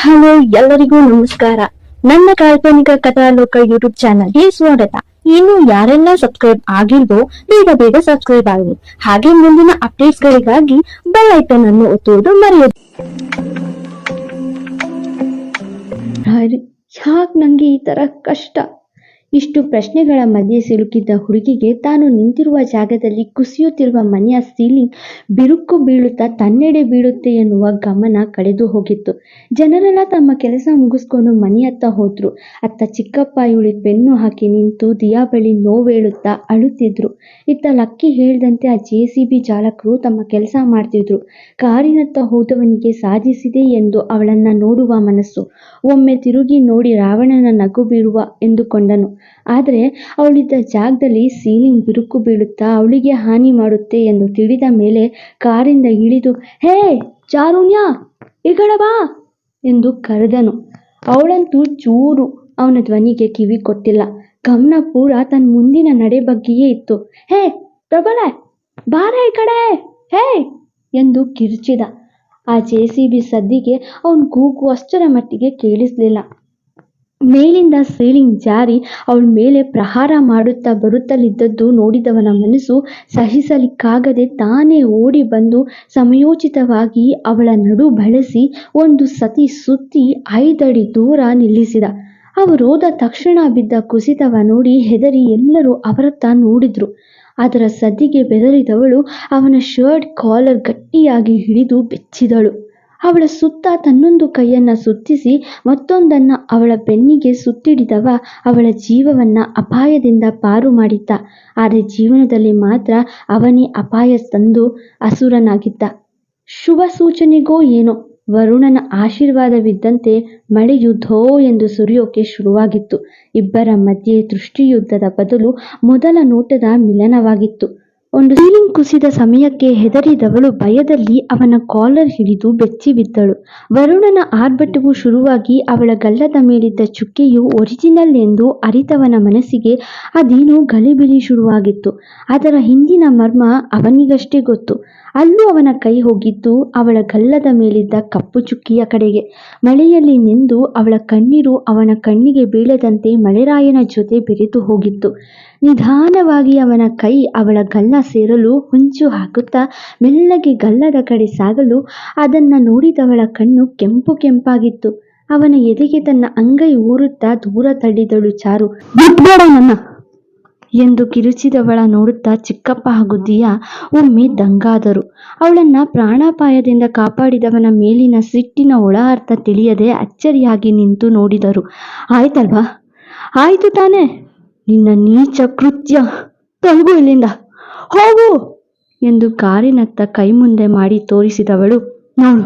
Hello, ಎಲ್ಲರಿಗೂ ನಮಸ್ಕಾರ. ನನ್ನ ಕಾಲ್ಪನಿಕ ಕಥಾಲೋಕ ಯೂಟ್ಯೂಬ್ ಚಾನಲ್ಗೆ ಸ್ವಾಗತ. ಇನ್ನು ಯಾರೆಲ್ಲ ಸಬ್ಸ್ಕ್ರೈಬ್ ಆಗಿಲ್ವೋ, ಬೇಗ ಬೇಗ ಸಬ್ಸ್ಕ್ರೈಬ್ ಆಗಿ ಹಾಗೆ ಮುಂದಿನ ಅಪ್ಡೇಟ್ಸ್ ಗಳಿಗಾಗಿ ಬೆಲ್ ಐಕನ್ ಅನ್ನು ಒತ್ತುವುದು ಮರೆಯದು. ಯಾಕೆ ನಂಗೆ ಈ ತರ ಕಷ್ಟ? ಇಷ್ಟು ಪ್ರಶ್ನೆಗಳ ಮಧ್ಯೆ ಸಿಲುಕಿದ್ದ ಹುಡುಗಿಗೆ ತಾನು ನಿಂತಿರುವ ಜಾಗದಲ್ಲಿ ಕುಸಿಯುತ್ತಿರುವ ಮನೆಯ ಸೀಲಿಂಗ್ ಬಿರುಕು ಬೀಳುತ್ತಾ ತನ್ನೆಡೆ ಬೀಳುತ್ತೆ ಎನ್ನುವ ಗಮನ ಕಳೆದು ಹೋಗಿತ್ತು. ಜನರೆಲ್ಲ ತಮ್ಮ ಕೆಲಸ ಮುಗಿಸ್ಕೊಂಡು ಮನೆಯತ್ತ ಹೋದ್ರು. ಅತ್ತ ಚಿಕ್ಕಪ್ಪ ಇವಳಿ ಬೆನ್ನು ಹಾಕಿ ನಿಂತು ದಿಯಾ ಬಳಿ ನೋವೇಳುತ್ತಾ ಅಳುತ್ತಿದ್ರು. ಇತ್ತ ಲಕ್ಕಿ ಹೇಳಿದಂತೆ ಆ ಜೆ ಸಿ ಬಿ ಚಾಲಕರು ತಮ್ಮ ಕೆಲಸ ಮಾಡ್ತಿದ್ರು. ಕಾರಿನತ್ತ ಹೋದವನಿಗೆ ಸಾಧಿಸಿದೆ ಎಂದು ಅವಳನ್ನ ನೋಡುವ ಮನಸ್ಸು. ಒಮ್ಮೆ ತಿರುಗಿ ನೋಡಿ ರಾವಣನ ನಗು ಬೀಳುವ ಎಂದುಕೊಂಡನು. ಆದರೆ ಅವಳಿದ್ದ ಜಾಗದಲ್ಲಿ ಸೀಲಿಂಗ್ ಬಿರುಕು ಬೀಳುತ್ತಾ ಅವಳಿಗೆ ಹಾನಿ ಮಾಡುತ್ತೆ ಎಂದು ತಿಳಿದ ಮೇಲೆ ಕಾರಿಂದ ಇಳಿದು, ಹೇ, ಚಾರುಣ್ಯ ಈ ಬಾ ಎಂದು ಕರೆದನು. ಅವಳಂತೂ ಚೂರು ಅವನ ಧ್ವನಿಗೆ ಕಿವಿ ಕೊಟ್ಟಿಲ್ಲ. ಗಮನ ಪೂರ ತನ್ನ ಮುಂದಿನ ನಡೆ ಬಗ್ಗೆಯೇ ಇತ್ತು. ಹೇ, ಪ್ರಬಲ, ಬಾರ ಈ ಕಡೆ ಹೇ ಎಂದು ಕಿರುಚಿದ. ಆ ಜೆ ಸಿ ಬಿ ಸದ್ದಿಗೆ ಅವನ ಕೂಗು ಅಷ್ಟರ ಮಟ್ಟಿಗೆ ಕೇಳಿಸ್ಲಿಲ್ಲ. ಮೇಲಿಂದ ಸೀಲಿಂಗ್ ಜಾರಿ ಅವಳ ಮೇಲೆ ಪ್ರಹಾರ ಮಾಡುತ್ತಾ ಬರುತ್ತಲಿದ್ದದ್ದು ನೋಡಿದವನ ಮನಸ್ಸು ಸಹಿಸಲಿಕ್ಕಾಗದೆ ತಾನೇ ಓಡಿ ಬಂದು ಸಮಯೋಚಿತವಾಗಿ ಅವಳ ನಡು ಬಳಸಿ ಒಂದು ಸತಿ ಸುತ್ತಿ ಐದಡಿ ದೂರ ನಿಲ್ಲಿಸಿದ. ಅವರೋದ ತಕ್ಷಣ ಬಿದ್ದ ಕುಸಿತವ ನೋಡಿ ಹೆದರಿ ಎಲ್ಲರೂ ಅವರತ್ತ ನೋಡಿದ್ರು. ಅದರ ಸದ್ದಿಗೆ ಬೆದರಿದವಳು ಅವನ ಶರ್ಟ್ ಕಾಲರ್ ಗಟ್ಟಿಯಾಗಿ ಹಿಡಿದು ಬೆಚ್ಚಿದಳು. ಅವಳ ಸುತ್ತ ತನ್ನೊಂದು ಕೈಯನ್ನ ಸುತ್ತಿಸಿ ಮತ್ತೊಂದನ್ನ ಅವಳ ಬೆನ್ನಿಗೆ ಸುತ್ತಿಡಿದವ ಅವಳ ಜೀವವನ್ನ ಅಪಾಯದಿಂದ ಪಾರು ಮಾಡಿದ್ದ. ಆದರೆ ಜೀವನದಲ್ಲಿ ಮಾತ್ರ ಅವನೇ ಅಪಾಯ ತಂದು ಅಸುರನಾಗಿದ್ದ. ಶುಭ ಸೂಚನೆಗೋ ಏನೋ. ವರುಣನ ಆಶೀರ್ವಾದವಿದ್ದಂತೆ ಮಳೆಯು ಧೋ ಎಂದು ಸುರಿಯೋಕೆ ಶುರುವಾಗಿತ್ತು. ಇಬ್ಬರ ಮಧ್ಯೆ ದೃಷ್ಟಿಯುದ್ಧದ ಬದಲು ಮೊದಲ ನೋಟದ ಮಿಲನವಾಗಿತ್ತು. ಒಂದು ಸೀಲಿಂಗ್ ಕುಸಿದ ಸಮಯಕ್ಕೆ ಹೆದರಿದವಳು ಭಯದಲ್ಲಿ ಅವನ ಕಾಲರ್ ಹಿಡಿದು ಬೆಚ್ಚಿ ಬಿದ್ದಳು ವರುಣನ ಆರ್ಭಟವು ಶುರುವಾಗಿ ಅವಳ ಗಲ್ಲದ ಮೇಲಿದ್ದ ಚುಕ್ಕೆಯು ಒರಿಜಿನಲ್ ಎಂದು ಅರಿತವನ ಮನಸ್ಸಿಗೆ ಅದೇನು ಗಲಿಬಿಲಿ ಶುರುವಾಗಿತ್ತು. ಅದರ ಹಿಂದಿನ ಮರ್ಮ ಅವನಿಗಷ್ಟೇ ಗೊತ್ತು. ಅಲ್ಲೂ ಅವನ ಕೈ ಹೋಗಿದ್ದು ಅವಳ ಗಲ್ಲದ ಮೇಲಿದ್ದ ಕಪ್ಪು ಚುಕ್ಕಿಯ ಕಡೆಗೆ. ಮಳೆಯಲ್ಲಿ ನಿಂದು ಅವಳ ಕಣ್ಣೀರು ಅವನ ಕಣ್ಣಿಗೆ ಬೀಳದಂತೆ ಮಳೆರಾಯನ ಜೊತೆ ಬೆರೆತು ಹೋಗಿತ್ತು. ನಿಧಾನವಾಗಿ ಅವನ ಕೈ ಅವಳ ಗಲ್ಲ ಸೇರಲು ಹೊಂಚು ಹಾಕುತ್ತಾ ಮೆಲ್ಲಗೆ ಗಲ್ಲದ ಕಡೆ ಸಾಗಲು ಅದನ್ನು ನೋಡಿದವಳ ಕಣ್ಣು ಕೆಂಪು ಕೆಂಪಾಗಿತ್ತು. ಅವನ ಎದೆಗೆ ತನ್ನ ಅಂಗೈ ಊರುತ್ತಾ ದೂರ ತಳ್ಳಿದಳು ಚಾರು. ಬಿಟ್ಬೇಡ ನನ್ನ. ಎಂದು ಕಿರುಚಿದವಳ ನೋಡುತ್ತಾ ಚಿಕ್ಕಪ್ಪ ಹಾಗೂ ದಿಯಾ ಒಮ್ಮೆ ದಂಗಾದರು. ಅವಳನ್ನ ಪ್ರಾಣಾಪಾಯದಿಂದ ಕಾಪಾಡಿದವನ ಮೇಲಿನ ಸಿಟ್ಟಿನ ಒಳ ಅರ್ಥ ತಿಳಿಯದೆ ಅಚ್ಚರಿಯಾಗಿ ನಿಂತು ನೋಡಿದರು. ಆಯ್ತಲ್ವಾ? ಆಯ್ತು ತಾನೇ. ನಿನ್ನ ನೀಚ ಕೃತ್ಯ ತೊಲಗು ಇಲ್ಲಿಂದ. ಹೋಗು! ಎಂದು ಕಾರಿನತ್ತ ಕೈ ಮುಂದೆ ಮಾಡಿ ತೋರಿಸಿದವಳು. ನೋಡು,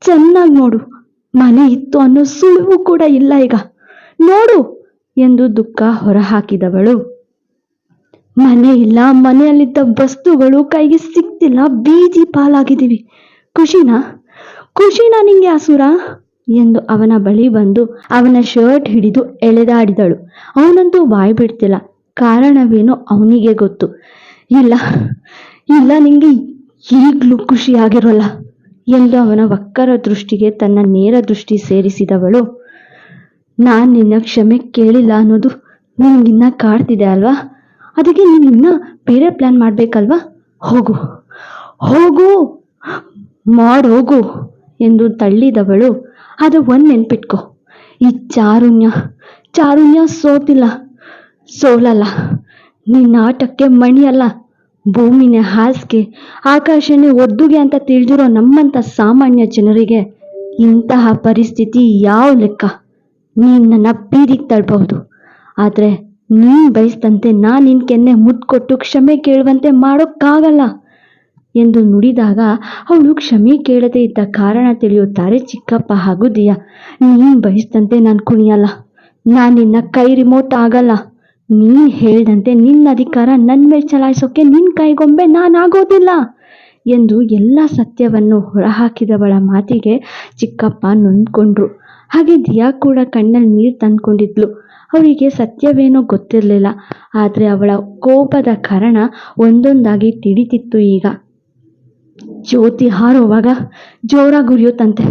ಚೆನ್ನಾಗಿ ನೋಡು. ಮನೆ ಇತ್ತು ಅನ್ನೋ ಸುಳಿವು ಕೂಡ ಇಲ್ಲ ಈಗ. ನೋಡು! ಎಂದು ದುಃಖ ಹೊರಹಾಕಿದವಳು. ಮನೆ ಇಲ್ಲ, ಮನೆಯಲ್ಲಿದ್ದ ವಸ್ತುಗಳು ಕೈಗೆ ಸಿಕ್ತಿಲ್ಲ ಬೀದಿ ಪಾಲಾಗಿದ್ದೀವಿ. ಖುಷಿನಾ? ಖುಷಿನಾ ನಿಂಗೆ ಅಸುರ? ಎಂದು ಅವನ ಬಳಿ ಬಂದು ಅವನ ಶರ್ಟ್ ಹಿಡಿದು ಎಳೆದಾಡಿದಳು. ಅವನಂತೂ ಬಾಯಿ ಬಿಡ್ತಿಲ್ಲ. ಕಾರಣವೇನು ಅವನಿಗೆ ಗೊತ್ತು. ಇಲ್ಲ ಇಲ್ಲ ನಿಂಗೆ ಈಗಲೂ ಖುಷಿಯಾಗಿರೋಲ್ಲ ಎಂದು ಅವನ ವಕ್ಕರ ದೃಷ್ಟಿಗೆ ತನ್ನ ನೇರ ದೃಷ್ಟಿ ಸೇರಿಸಿದವಳು. ನಾನು ನಿನ್ನ ಕ್ಷಮೆ ಕೇಳಿಲ್ಲ ಅನ್ನೋದು ನಿನಗಿನ್ನ ಕಾಡ್ತಿದೆ ಅಲ್ವಾ? ಅದಕ್ಕೆ ನೀನು ಇನ್ನ ಬೇರೆ ಪ್ಲಾನ್ ಮಾಡ್ಬೇಕಲ್ವಾ? ಹೋಗು. ಹೋಗು. ಮಾಡೋಗು ಎಂದು ತಳ್ಳಿದವಳು. ಅದು ಒಂದು ನೆನ್ಪಿಟ್ಕೊ. ಈ ಚಾರುಣ್ಯ ಚಾರುಣ್ಯ ಸೋತಿಲ್ಲ, ಸೋಲಲ್ಲ. ನಿನ್ನ ಆಟಕ್ಕೆ ಮಣಿಯಲ್ಲ. ಭೂಮಿನೇ ಹಾಸಿಗೆ, ಆಕಾಶನೇ ಒದ್ದುಗೆ ಅಂತ ತಿಳಿದಿರೋ ನಮ್ಮಂಥ ಸಾಮಾನ್ಯ ಜನರಿಗೆ ಇಂತಹ ಪರಿಸ್ಥಿತಿ ಯಾವ ಲೆಕ್ಕ? ನೀನು ನನ್ನ ಬೀದಿಗೆ ತಳ್ಬಹುದು. ಆದರೆ ನೀನ್ ಬಯಸ್ದಂತೆ ನಾ ನಿನ್ ಕೆನ್ನೆ ಮುಟ್ಕೊಟ್ಟು ಕ್ಷಮೆ ಕೇಳುವಂತೆ ಮಾಡೋಕ್ಕಾಗಲ್ಲ ಎಂದು ನುಡಿದಾಗ ಅವಳು ಕ್ಷಮೆ ಕೇಳದೆ ಇದ್ದ ಕಾರಣ ತಿಳಿಯುತ್ತಾರೆ ಚಿಕ್ಕಪ್ಪ, ಹಾಗೂ ದಿಯಾ, ನೀನ್ ಬಯಸ್ದಂತೆ ನಾನು ಕುಣಿಯಲ್ಲ. ನಾನು ನಿನ್ನ ಕೈ ರಿಮೋಟ್ ಆಗಲ್ಲ. ನೀನ್ ಹೇಳ್ದಂತೆ ನಿನ್ನ ಅಧಿಕಾರ ನನ್ನ ಮೇಲೆ ಚಲಾಯಿಸೋಕೆ ನಿನ್ ಕೈಗೊಂಬೆ ನಾನಾಗೋದಿಲ್ಲ ಎಂದು ಎಲ್ಲ ಸತ್ಯವನ್ನು ಹೊರಹಾಕಿದವಳ ಮಾತಿಗೆ ಚಿಕ್ಕಪ್ಪ ನೊಂದ್ಕೊಂಡ್ರು. ಹಾಗೆ ದಿಯಾ ಕೂಡ ಕಣ್ಣಲ್ಲಿ ನೀರು ತಂದ್ಕೊಂಡಿದ್ಲು. ಅವರಿಗೆ ಸತ್ಯವೇನೋ ಗೊತ್ತಿರಲಿಲ್ಲ. ಆದರೆ ಅವಳ ಕೋಪದ ಕಾರಣ ಒಂದೊಂದಾಗಿ ತಿಳಿತಿತ್ತು ಈಗ. ಜ್ಯೋತಿ ಹಾರೋವಾಗ ಜೋರಾಗಿ ಉರಿಯುತ್ತಂತೆ.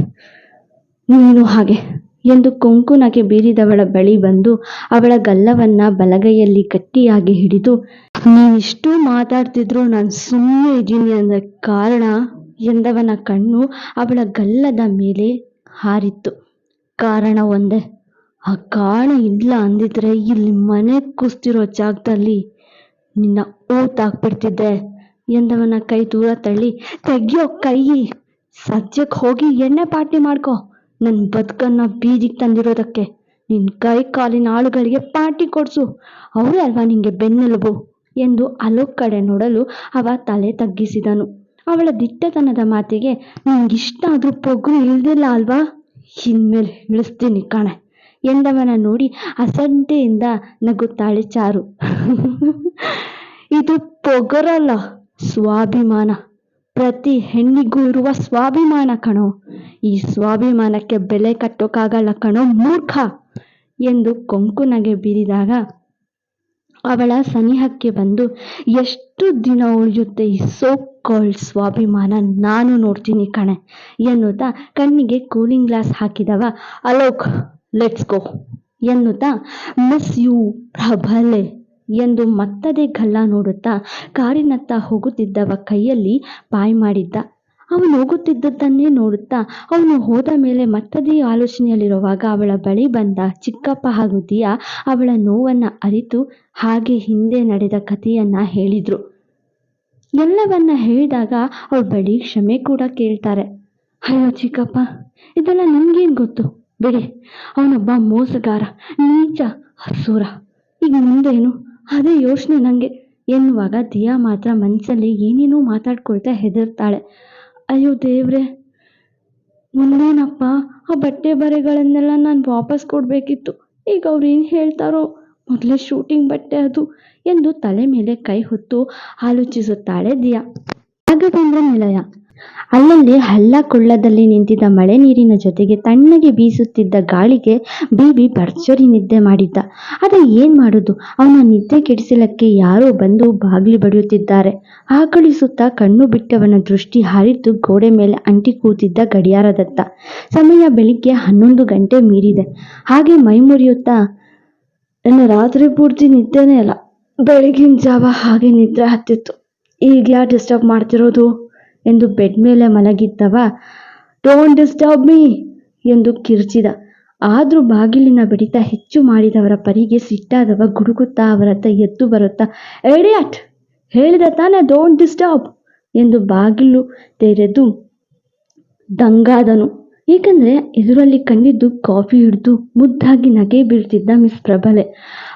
ನೀನು ಹಾಗೆ ಎಂದು ಕೊಂಕುನಗೆ ಬೀರಿದವಳ ಬಳಿ ಬಂದು ಅವಳ ಗಲ್ಲವನ್ನ ಬಲಗೈಯಲ್ಲಿ ಗಟ್ಟಿಯಾಗಿ ಹಿಡಿದು ನೀನಿಷ್ಟು ಮಾತಾಡ್ತಿದ್ರು ನಾನು ಸುಮ್ಮನೆ ಇದ್ದೀನಿ ಅಂದ ಕಾರಣ? ಎಂದವನ ಕಣ್ಣು ಅವಳ ಗಲ್ಲದ ಮೇಲೆ ಹಾರಿತ್ತು. ಕಾರಣ ಒಂದೇ. ಆ ಕಾರಣ ಇಲ್ಲ ಅಂದಿದ್ರೆ ಇಲ್ಲಿ ಮನೆ ಕುಸ್ತಿರೋ ಜಾಗದಲ್ಲಿ ನಿನ್ನ ಊತಾಕ್ಬಿಡ್ತಿದ್ದೆ ಎಂದವನ ಕೈ ದೂರ ತಳ್ಳಿ, ತೆಗಿಯೋ ಕೈ, ಸದ್ಯಕ್ಕೆ ಹೋಗಿ ಎಣ್ಣೆ ಪಾರ್ಟಿ ಮಾಡ್ಕೋ. ನನ್ನ ಬದುಕನ್ನ ಬೀದಿಗೆ ತಂದಿರೋದಕ್ಕೆ ನಿನ್ನ ಕೈ ಕಾಲಿನ ಆಳುಗಳಿಗೆ ಪಾರ್ಟಿ ಕೊಡ್ಸು. ಅವರೇ ಅಲ್ವಾ ನಿಂಗೆ ಬೆನ್ನೆಲುಬು ಎಂದು ಅಲೋಕ್ ಕಡೆ ನೋಡಲು ಅವ ತಲೆ ತಗ್ಗಿಸಿದನು. ಅವಳ ದಿಟ್ಟತನದ ಮಾತಿಗೆ ನಿಂಗಿಷ್ಟ ಆದರೂ ಪೊಗ್ಗು ಇಲ್ದಿಲ್ಲ ಅಲ್ವಾ? ಇನ್ಮೇಲೆ ಇಳಿಸ್ತೀನಿ ಕಣೆ. ಎಂದವನ ನೋಡಿ ಅಸಡ್ಡೆಯಿಂದ ನಗುತ್ತಾಳೆ ಚಾರು. ಇದು ಪೊಗರಲ್ಲ, ಸ್ವಾಭಿಮಾನ. ಪ್ರತಿ ಹೆಣ್ಣಿಗೂ ಇರುವ ಸ್ವಾಭಿಮಾನ ಕಣೋ. ಈ ಸ್ವಾಭಿಮಾನಕ್ಕೆ ಬೆಲೆ ಕಟ್ಟೋಕ್ಕಾಗಲ್ಲ ಕಣೋ, ಮೂರ್ಖ! ಎಂದು ಕೊಂಕುನಗೆ ಬೀರಿದಾಗ ಅವಳ ಸನಿಹಕ್ಕೆ ಬಂದು, ಎಷ್ಟು ದಿನ ಉಳಿಯುತ್ತೆ ಈ ಸೋ ಕಾಲ್ಡ್ ಸ್ವಾಭಿಮಾನ? ನಾನು ನೋಡ್ತೀನಿ ಕಣೆ ಎನ್ನುತ್ತಾ ಕಣ್ಣಿಗೆ ಕೂಲಿಂಗ್ ಗ್ಲಾಸ್ ಹಾಕಿದವ. ಅಲೋಕ್ ಲೆಟ್ಸ್ ಗೋ ಎನ್ನುತ್ತಾ ಮಿಸ್ ಯು ಪ್ರಬಲೆ ಎಂದು ಮತ್ತದೇ ಗಲ್ಲ ನೋಡುತ್ತಾ ಕಾರಿನತ್ತ ಹೋಗುತ್ತಿದ್ದವ ಕೈಯಲ್ಲಿ ಪಾಯ್ ಮಾಡಿದ್ದ. ಅವನು ಹೋಗುತ್ತಿದ್ದದ್ದನ್ನೇ ನೋಡುತ್ತಾ ಅವನು ಹೋದ ಮೇಲೆ ಮತ್ತದೇ ಆಲೋಚನೆಯಲ್ಲಿರುವಾಗ ಅವಳ ಬಳಿ ಬಂದ ಚಿಕ್ಕಪ್ಪ ಹಾಗೂ ದಿಯಾ ಅವಳ ನೋವನ್ನು ಅರಿತು ಹಾಗೆ ಹಿಂದೆ ನಡೆದ ಕಥೆಯನ್ನ ಹೇಳಿದ್ರು. ಎಲ್ಲವನ್ನ ಹೇಳಿದಾಗ ಅವಳ ಬಳಿ ಕ್ಷಮೆ ಕೂಡ ಕೇಳ್ತಾರೆ. ಅಯ್ಯೋ ಚಿಕ್ಕಪ್ಪ, ಇದೆಲ್ಲ ನನ್ಗೇನು ಗೊತ್ತು? ಬಿಡಿ, ಅವನೊಬ್ಬ ಮೋಸಗಾರ, ನೀಚ ಹಸೂರ ಈಗ ಮುಂದೇನು? ಅದೇ ಯೋಚನೆ ನನಗೆ ಎನ್ನುವಾಗ ದಿಯಾ ಮಾತ್ರ ಮನಸ್ಸಲ್ಲಿ ಏನೇನೋ ಮಾತಾಡ್ಕೊಳ್ತಾ ಹೆದರ್ತಾಳೆ. ಅಯ್ಯೋ ದೇವ್ರೆ, ಮುಂದೇನಪ್ಪ? ಆ ಬಟ್ಟೆ ಬರೆಗಳನ್ನೆಲ್ಲ ನಾನು ವಾಪಸ್ ಕೊಡಬೇಕಿತ್ತು. ಈಗ ಅವ್ರು ಏನು ಹೇಳ್ತಾರೋ? ಮೊದಲೇ ಶೂಟಿಂಗ್ ಬಟ್ಟೆ ಅದು ಎಂದು ತಲೆ ಮೇಲೆ ಕೈ ಹೊತ್ತು ಆಲೋಚಿಸುತ್ತಾಳೆ ದಿಯಾ. ರಾಘವೇಂದ್ರ ನಿಲಯ. ಅಲ್ಲಲ್ಲಿ ಹಳ್ಳ ಕೊಳ್ಳದಲ್ಲಿ ನಿಂತಿದ್ದ ಮಳೆ ನೀರಿನ ಜೊತೆಗೆ ತಣ್ಣಗೆ ಬೀಸುತ್ತಿದ್ದ ಗಾಳಿಗೆ ಬೀಬಿ ಭರ್ಜರಿ ನಿದ್ದೆ ಮಾಡಿದ್ದ. ಅದ ಏನ್ ಮಾಡುದು? ಅವನ ನಿದ್ದೆ ಕೆಡಿಸಲಕ್ಕೆ ಯಾರೋ ಬಂದು ಬಾಗಿಲು ಬಡಿಯುತ್ತಿದ್ದಾರೆ. ಆಕಳಿಸುತ್ತಾ ಕಣ್ಣು ಬಿಟ್ಟವನ ದೃಷ್ಟಿ ಹಾರಿದ್ದು ಗೋಡೆ ಮೇಲೆ ಅಂಟಿ ಕೂತಿದ್ದ ಗಡಿಯಾರದತ್ತ. ಸಮಯ ಬೆಳಿಗ್ಗೆ ಹನ್ನೊಂದು ಗಂಟೆ ಮೀರಿದೆ. ಹಾಗೆ ಮೈ ಮುರಿಯುತ್ತಾ ನನ್ನ ರಾತ್ರಿ ಪೂರ್ತಿ ನಿದ್ದೆನೇ ಅಲ್ಲ. ಬೆಳಗಿನ ಜಾವ ಹಾಗೆ ನಿದ್ರೆ ಹತ್ತಿತ್ತು. ಈಗ ಯಾರು ಡಿಸ್ಟರ್ಬ್ ಮಾಡ್ತಿರೋದು? ಎಂದು ಬೆಡ್ ಮೇಲೆ ಮಲಗಿದ್ದವ ಡೋಂಟ್ ಡಿಸ್ಟರ್ಬ್ ಮೀ ಎಂದು ಕಿರ್ಚಿದ. ಆದರೂ ಬಾಗಿಲಿನ ಬಡಿತ ಹೆಚ್ಚು ಮಾಡಿದವರ ಪರಿಗೆ ಸಿಟ್ಟಾದವ ಗುಡುಗುತ್ತಾ ಅವರತ್ತ ಎದ್ದು ಬರುತ್ತಾ ಎಡಿಯಟ್ ಹೇಳಿದ ತಾನೇ ಡೋಂಟ್ ಡಿಸ್ಟರ್ಬ್ ಎಂದು ಬಾಗಿಲು ತೆರೆದು ದಂಗಾದನು. ಏಕೆಂದರೆ ಎದುರಲ್ಲಿ ಕಂಡಿದ್ದು ಕಾಫಿ ಹಿಡಿದು ಮುದ್ದಾಗಿ ನಗೆ ಬೀಳ್ತಿದ್ದ ಮಿಸ್ ಪ್ರಬಲೆ.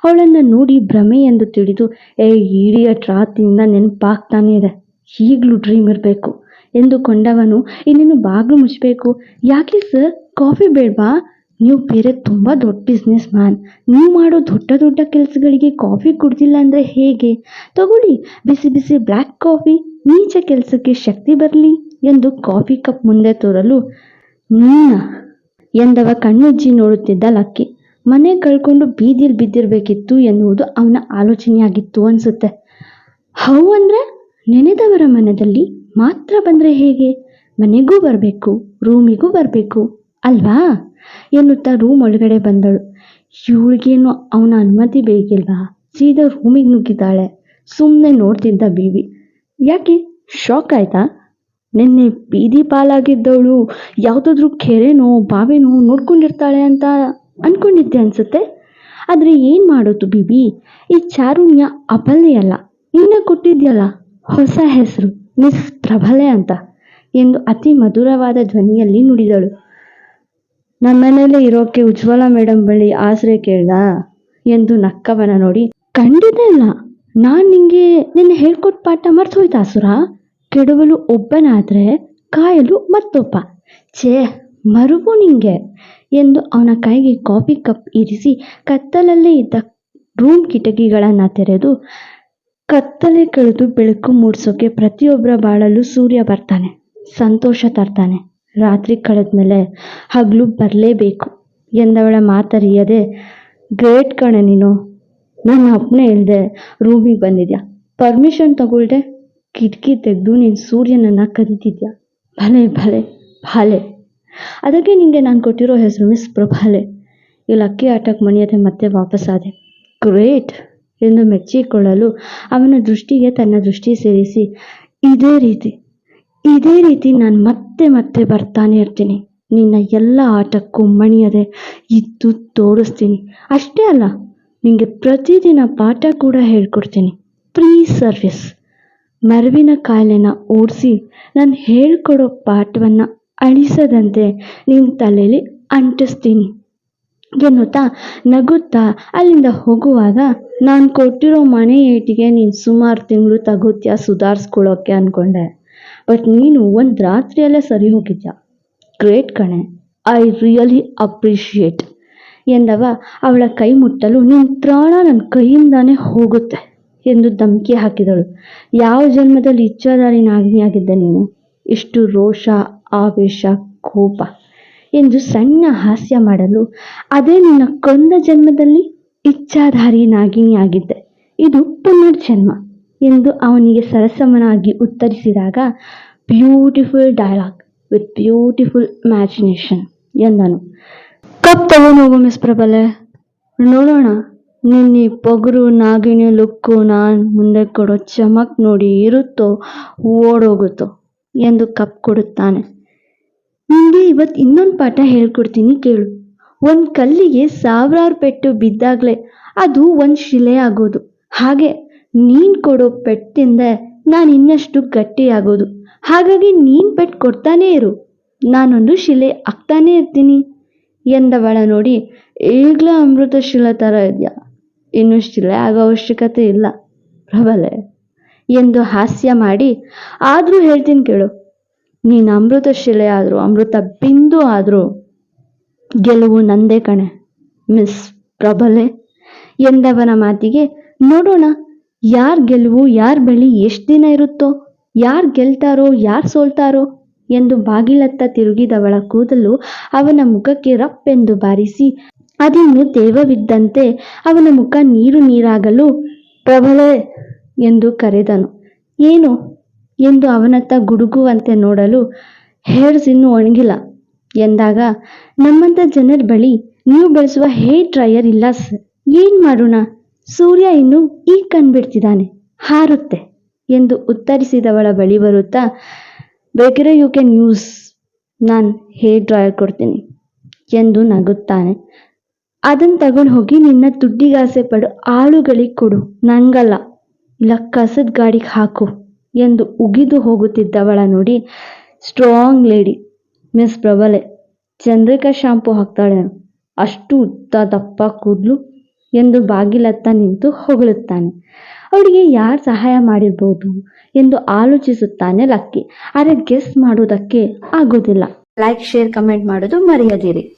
ಅವಳನ್ನು ನೋಡಿ ಭ್ರಮೆ ಎಂದು ತಿಳಿದು, ಏ ಇಡಿಯಟ್ ರಾತ್ರಿಯಿಂದ ನೆನಪಾಗ್ತಾನೆ ಇದೆ. ಈಗಲೂ ಡ್ರೀಮ್ ಇರಬೇಕು ಎಂದುಕೊಂಡವನು ಇನ್ನೇನು ಬಾಗಿಲು ಮುಚ್ಚಬೇಕು ಯಾಕೆ ಸರ್ ಕಾಫಿ ಬೇಡವಾ? ನೀವು ಬೇರೆ ತುಂಬ ದೊಡ್ಡ ಬಿಸ್ನೆಸ್ ಮ್ಯಾನ್ ನೀವು ಮಾಡೋ ದೊಡ್ಡ ದೊಡ್ಡ ಕೆಲಸಗಳಿಗೆ ಕಾಫಿ ಕುಡ್ದಿಲ್ಲ ಅಂದರೆ ಹೇಗೆ? ತಗೊಳ್ಳಿ, ಬಿಸಿ ಬಿಸಿ ಬ್ಲ್ಯಾಕ್ ಕಾಫಿ ನೀಚ ಕೆಲಸಕ್ಕೆ ಶಕ್ತಿ ಬರಲಿ ಎಂದು ಕಾಫಿ ಕಪ್ ಮುಂದೆ ತೋರಲು, ನೀನ? ಎಂದವ ಕಣ್ಣುಜ್ಜಿ ನೋಡುತ್ತಿದ್ದ ಲಕ್ಕಿ. ಮನೆ ಕಳ್ಕೊಂಡು ಬೀದಿಯಲ್ಲಿ ಬಿದ್ದಿರಬೇಕಿತ್ತು ಎನ್ನುವುದು ಅವನ ಆಲೋಚನೆಯಾಗಿತ್ತು ಅನಿಸುತ್ತೆ. ಹೌ ಅಂದ್ರೆ? ನೆನೆದವರ ಮನದಲ್ಲಿ ಮಾತ್ರ ಬಂದರೆ ಹೇಗೆ? ಮನೆಗೂ ಬರಬೇಕು, ರೂಮಿಗೂ ಬರಬೇಕು ಅಲ್ವಾ? ಎನ್ನುತ್ತಾ ರೂಮ್ ಒಳಗಡೆ ಬಂದಳು. ಇವಳಿಗೇನು ಅವನ ಅನುಮತಿ ಬೇಕಿಲ್ವಾ? ಸೀದಾ ರೂಮಿಗೆ ನುಗ್ಗಿದ್ದಾಳೆ. ಸುಮ್ಮನೆ ನೋಡ್ತಿದ್ದ ಬೀಬಿ ಯಾಕೆ? ಶಾಕ್ ಆಯ್ತಾ? ನಿನ್ನೆ ಬೀದಿ ಪಾಲಾಗಿದ್ದವಳು, ಯಾವುದಾದ್ರೂ ಕೆರೆನೋ, ಬಾವಿನೋ ನೋಡ್ಕೊಂಡಿರ್ತಾಳೆ ಅಂತ ಅನ್ಕೊಂಡಿದ್ದೆ ಅನ್ಸುತ್ತೆ. ಆದರೆ ಏನು ಮಾಡೋದು ಬೀಬಿ ಈ ಚಾರುಣ್ಯ ಅಪಲ್ಯ ಅಲ್ಲ. ನಿನ್ನೆ ಕೊಟ್ಟಿದ್ಯಲ್ಲ. ಹೊಸ ಹೆಸರು ಮಿಸ್ ಪ್ರಬಲೆ ಅಂತ ಎಂದು ಅತಿ ಮಧುರವಾದ ಧ್ವನಿಯಲ್ಲಿ ನುಡಿದಳು. ನಮ್ಮನೇಲೆ ಇರೋಕೆ ಉಜ್ವಲ ಮೇಡಮ್ ಬಳಿ ಆಸರೆ ಕೇಳ್ದ? ಎಂದು ನಕ್ಕವನ ನೋಡಿ. ಖಂಡಿತ ಇಲ್ಲ. ನಾನು ನಿಂಗೆ ನಿನ್ನೆ ಹೇಳ್ಕೊಟ್ ಪಾಠ ಮರ್ತೋಯ್ತಾ ಸುರ? ಕೆಡವಲು ಒಬ್ಬನಾದ್ರೆ ಕಾಯಲು ಮತ್ತೊಬ್ಬ. ಛೇ ಮರುಬು ನಿಂಗೆ ಎಂದು ಅವನ ಕೈಗೆ ಕಾಫಿ ಕಪ್ ಇರಿಸಿ ಕತ್ತಲಲ್ಲೇ ಇದ್ದ ರೂಮ್ ಕಿಟಕಿಗಳನ್ನು ತೆರೆದು ಕತ್ತಲೆ ಕಳೆದು ಬೆಳಕು ಮೂಡಿಸೋಕೆ ಪ್ರತಿಯೊಬ್ಬರ ಬಾಳಲ್ಲೂ ಸೂರ್ಯ ಬರ್ತಾನೆ, ಸಂತೋಷ ತರ್ತಾನೆ. ರಾತ್ರಿ ಕಳೆದ್ಮೇಲೆ ಹಗಲು ಬರಲೇಬೇಕು ಎಂದವಳ ಮಾತರಿಯದೆ, ಗ್ರೇಟ್ ಕಣೆ ನೀನು, ನನ್ನ ಅಪ್ಪನೇ ಇಲ್ಲದೆ ರೂಮಿಗೆ ಬಂದಿದ್ಯಾ? ಪರ್ಮಿಷನ್ ತಗೊಳ್ದೆ ಕಿಟಕಿ ತೆಗೆದು ನೀನು ಸೂರ್ಯನನ್ನು ಕರಿತಿದ್ಯಾ? ಭಲೆ ಭಲೆ, ಭಾಲೆ. ಅದಕ್ಕೆ ನಿಮಗೆ ನಾನು ಕೊಟ್ಟಿರೋ ಹೆಸರು ಮಿಸ್ ಪ್ರಭಾಲೆ. ಈ ಅಕ್ಕಿ ಆಟಕ್ಕೆ ಮಣಿಯದೆ ಮತ್ತೆ ವಾಪಸ್ಸಾದೆ ಗ್ರೇಟ್. ಎಂದು ಮೆಚ್ಚಿಕೊಳ್ಳಲು ಅವನ ದೃಷ್ಟಿಗೆ ತನ್ನ ದೃಷ್ಟಿ ಸೇರಿಸಿ, ಇದೇ ರೀತಿ ಇದೇ ರೀತಿ ನಾನು ಮತ್ತೆ ಮತ್ತೆ ಬರ್ತಾನೆ ಇರ್ತೀನಿ. ನಿನ್ನ ಎಲ್ಲ ಆಟಕ್ಕೂ ಮಣಿಯದೆ ಇದ್ದು ತೋರಿಸ್ತೀನಿ. ಅಷ್ಟೇ ಅಲ್ಲ ನಿಮಗೆ ಪ್ರತಿದಿನ ಪಾಠ ಕೂಡ ಹೇಳ್ಕೊಡ್ತೀನಿ. ಫ್ರೀ ಸರ್ವಿಸ್ ಮರವಿನ ಕಾಯಿಲೆನ ಓಡಿಸಿ, ನಾನು ಹೇಳ್ಕೊಡೋ ಪಾಠವನ್ನು ಅಳಿಸದಂತೆ ನಿನ್ನ ತಲೆಯಲ್ಲಿ ಅಂಟಿಸ್ತೀನಿ. ಎನ್ನುತ್ತಾ ನಗುತ್ತಾ ಅಲ್ಲಿಂದ ಹೋಗುವಾಗ, ನಾನು ಕೊಟ್ಟಿರೋ ಮನೆ ಏಟಿಗೆ ನೀನು ಸುಮಾರು ತಿಂಗಳು ತಗೋತ್ಯ ಸುಧಾರಿಸ್ಕೊಳ್ಳೋಕ್ಕೆ ಅಂದ್ಕೊಂಡೆ ಬಟ್ ನೀನು ಒಂದು ರಾತ್ರಿಯಲ್ಲೇ ಸರಿ ಹೋಗಿದ್ಯಾ? ಗ್ರೇಟ್ ಕಣೆ, ಐ ರಿಯಲಿ ಅಪ್ರಿಷಿಯೇಟ್ ಎಂದವ ಅವಳ ಕೈ ಮುಟ್ಟಲು ನಿನ್ನ ಪ್ರಾಣ ನನ್ನ ಕೈಯಿಂದಾನೇ ಹೋಗುತ್ತೆ ಎಂದು ಧಮಕಿ ಹಾಕಿದಳು. ಯಾವ ಜನ್ಮದಲ್ಲಿ ಇಚ್ಛಾಧಾರಿ ನಾಗಿನಿಯಾಗಿದ್ದೆ ನೀನು? ಇಷ್ಟು ರೋಷ, ಆವೇಶ, ಕೋಪ. ಎಂದು ಸಣ್ಣ ಹಾಸ್ಯ ಮಾಡಲು ಅದೇ ನಿನ್ನ ಕೊಂದ ಜನ್ಮದಲ್ಲಿ ಇಚ್ಛಾಧಾರಿ ನಾಗಿನಿಯಾಗಿದ್ದೆ ಇದು ಪುನರ್ಜನ್ಮ ಎಂದು ಅವನಿಗೆ ಸರಸಮನಾಗಿ ಉತ್ತರಿಸಿದಾಗ, beautiful dialogue with beautiful imagination ಎಂದನು. ಕಪ್ ತಗೊಂಡು ಮಿಸ್ ಪ್ರಬಲೆ. ನೋಡೋಣ. ನಿನ್ನೆ ಪೊಗರು, ನಾಗಿಣಿ ಲುಕ್ಕು ನಾನು ಮುಂದೆ ಕೊಡೋ ಚಮಕ್ ನೋಡಿ ಇರುತ್ತೋ, ಓಡೋಗುತ್ತೋ ಎಂದು ಕಪ್ ಕೊಡುತ್ತಾನೆ. ನಿಮಗೆ ಇವತ್ತು ಇನ್ನೊಂದು ಪಾಠ ಹೇಳ್ಕೊಡ್ತೀನಿ ಕೇಳು. ಒಂದು ಕಲ್ಲಿಗೆ ಸಾವಿರಾರು ಪೆಟ್ಟು ಬಿದ್ದಾಗಲೇ ಅದು ಒಂದು ಶಿಲೆ ಆಗೋದು. ಹಾಗೆ ನೀನು ಕೊಡೋ ಪೆಟ್ಟಿಂದ ನಾನು ಇನ್ನಷ್ಟು ಗಟ್ಟಿಯಾಗೋದು ಹಾಗಾಗಿ ನೀನು ಪೆಟ್ಟು ಕೊಡ್ತಾನೇ ಇರು. ನಾನೊಂದು ಶಿಲೆ ಆಗ್ತಾನೇ ಇರ್ತೀನಿ ಎಂದವಳ ನೋಡಿ ಈಗಲೇ ಅಮೃತ ಶಿಲೆ ಥರ ಇದೆಯಾ? ಇನ್ನು ಶಿಲೆ ಆಗೋ ಅವಶ್ಯಕತೆ ಇಲ್ಲ ಪ್ರಬಲೆ ಎಂದು ಹಾಸ್ಯ ಮಾಡಿ ಆದರೂ ಹೇಳ್ತೀನಿ ಕೇಳು. ನೀನು ಅಮೃತ ಶಿಲೆ ಆದರೂ, ಅಮೃತ ಬಿಂದು ಆದರೂ ಗೆಲುವು ನಂದೇ ಕಣೆ. ಮಿಸ್ ಪ್ರಬಲೆ, ಎಂದವನ ಮಾತಿಗೆ, ನೋಡೋಣ, ಯಾರ್ ಗೆಲುವು, ಯಾರ್ ಬೆಳಿ ಎಷ್ಟು ದಿನ ಇರುತ್ತೋ, ಯಾರು ಗೆಲ್ತಾರೋ, ಯಾರು ಸೋಲ್ತಾರೋ ಎಂದು ಬಾಗಿಲತ್ತ ತಿರುಗಿದವಳ ಕೂದಲು ಅವನ ಮುಖಕ್ಕೆ ರಪ್ಪೆಂದು ಬಾರಿಸಿ, ಅದಿನ್ನು ದೇವವಿದ್ದಂತೆ ಅವನ ಮುಖ ನೀರು ನೀರಾಗಲು ಪ್ರಬಲೆ ಎಂದು ಕರೆದನು. ಏನು? ಎಂದು ಅವನತ್ತ ಗುಡುಗುವಂತೆ ನೋಡಲು ಹೇರ್ಸ್ ಇನ್ನೂ ಒಣಗಿಲ್ಲ. ಎಂದಾಗ ನಮ್ಮಂಥ ಜನರ ಬಳಿ ನೀವು ಬಳಸುವ ಹೇರ್ ಡ್ರೈಯರ್ ಇಲ್ಲ ಸರ್ ಏನು ಮಾಡೋಣ? ಸೂರ್ಯ ಇನ್ನು ಈಗ ಕಂಡ್ಬಿಡ್ತಿದ್ದಾನೆ ಹಾರುತ್ತೆ ಎಂದು ಉತ್ತರಿಸಿದವಳ ಬಳಿ ಬರುತ್ತಾ ಬೇಕಿರ ಯು ಕ್ಯಾನ್ ಯೂಸ್ ನಾನು ಹೇರ್ ಡ್ರೈಯರ್ ಕೊಡ್ತೀನಿ ಎಂದು ನಗುತ್ತಾನೆ. ಅದನ್ನು ತಗೊಂಡು ಹೋಗಿ ನಿನ್ನ ದುಡ್ಡಿಗಾಸೆ ಪಡು, ಆಳುಗಳಿಗೆ ಕೊಡು, ನಂಗಲ್ಲ, ಇಲ್ಲ ಕಸದ ಗಾಡಿಗೆ ಹಾಕು. ಎಂದು ಉಗಿದು ಹೋಗುತ್ತಿದ್ದವಳ ನೋಡಿ, strong lady, miss Prabale, Chandrika shampoo ಹಾಕ್ತಾಳೆ ಅಷ್ಟು ಉದ್ದ ದಪ್ಪ ಕೂದಲು ಎಂದು ಬಾಗಿಲತ್ತ ನಿಂತು ಹೊಗಳುತ್ತಾನೆ. ಅವಳಿಗೆ ಯಾರು ಸಹಾಯ ಮಾಡಿರ್ಬೋದು ಎಂದು ಆಲೋಚಿಸುತ್ತಾನೆ ಲಕ್ಕಿ. ಆದರೆ ಗೆಸ್ ಮಾಡೋದಕ್ಕೆ ಆಗೋದಿಲ್ಲ. ಲೈಕ್ ಶೇರ್ ಕಮೆಂಟ್ ಮಾಡೋದು ಮರೆಯದಿರಿ.